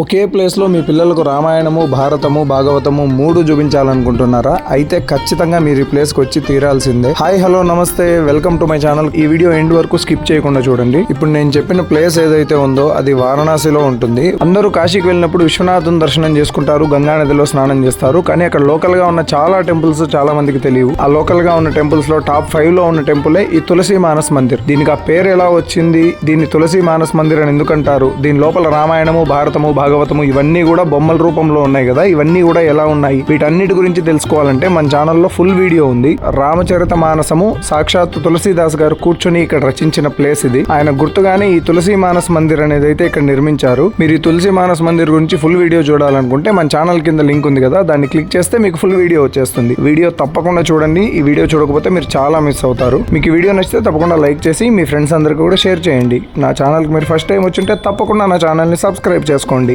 ఒకే ప్లేస్లో మీ పిల్లలకు రామాయణము భారతము భాగవతము మూడు చూపించాలనుకుంటున్నారా? అయితే ఖచ్చితంగా మీరు ఈ ప్లేస్కి వచ్చి తీరాల్సిందే. Hi hello namaste welcome to my channel. ఈ వీడియో ఎండ్ వరకు స్కిప్ చేయకుండా చూడండి. ఇప్పుడు నేను చెప్పిన ప్లేస్ ఏదైతే ఉందో అది వారణాసిలో ఉంటుంది. అందరూ కాశీకి వెళ్ళినప్పుడు విశ్వనాథం దర్శనం చేసుకుంటారు గంగా నదిలో స్నానం చేస్తారు. కానీ అక్కడ లోకల్గా ఉన్న చాలా టెంపుల్స్ చాలా మందికి తెలియవు. ఆ లోకల్గా ఉన్న టెంపుల్స్లో టాప్ ఫైవ్లో ఉన్న టెంపులే ఈ తులసి మానస్ మందిర్. దీనికి ఆ పేరు ఎలా వచ్చింది? దీన్ని తులసి మానస్ మందిర్ అని ఎందుకంటారు? దీని లోపల రామాయణము భారతము భాగవతము ఇవన్నీ కూడా బొమ్మల రూపంలో ఉన్నాయి కదా ఇవన్నీ కూడా ఎలా ఉన్నాయి? వీటన్నిటి గురించి తెలుసుకోవాలంటే మన ఛానల్లో ఫుల్ వీడియో ఉంది. రామచరిత మానసము సాక్షాత్ తులసీదాస్ గారు కూర్చొని ఇక్కడ రచించిన ప్లేస్ ఇది. ఆయన గుర్తుగానే ఈ తులసి మానస్ మందిర్ అనేది అయితే ఇక్కడ నిర్మించారు. మీరు ఈ తులసి మానస్ మందిర్ గురించి ఫుల్ వీడియో చూడాలనుకుంటే మన ఛానల్ కింద లింక్ ఉంది కదా దాన్ని క్లిక్ చేస్తే మీకు ఫుల్ వీడియో వచ్చేస్తుంది. వీడియో తప్పకుండా చూడండి. ఈ వీడియో చూడకపోతే మీరు చాలా మిస్ అవుతారు. మీకు వీడియో నచ్చితే తప్పకుండా లైక్ చేసి మీ ఫ్రెండ్స్ అందరికీ కూడా షేర్ చేయండి. నా ఛానల్కి మీరు ఫస్ట్ టైం వచ్చింటే తప్పకుండా నా ఛానల్ని సబ్స్క్రైబ్ చేసుకోండి.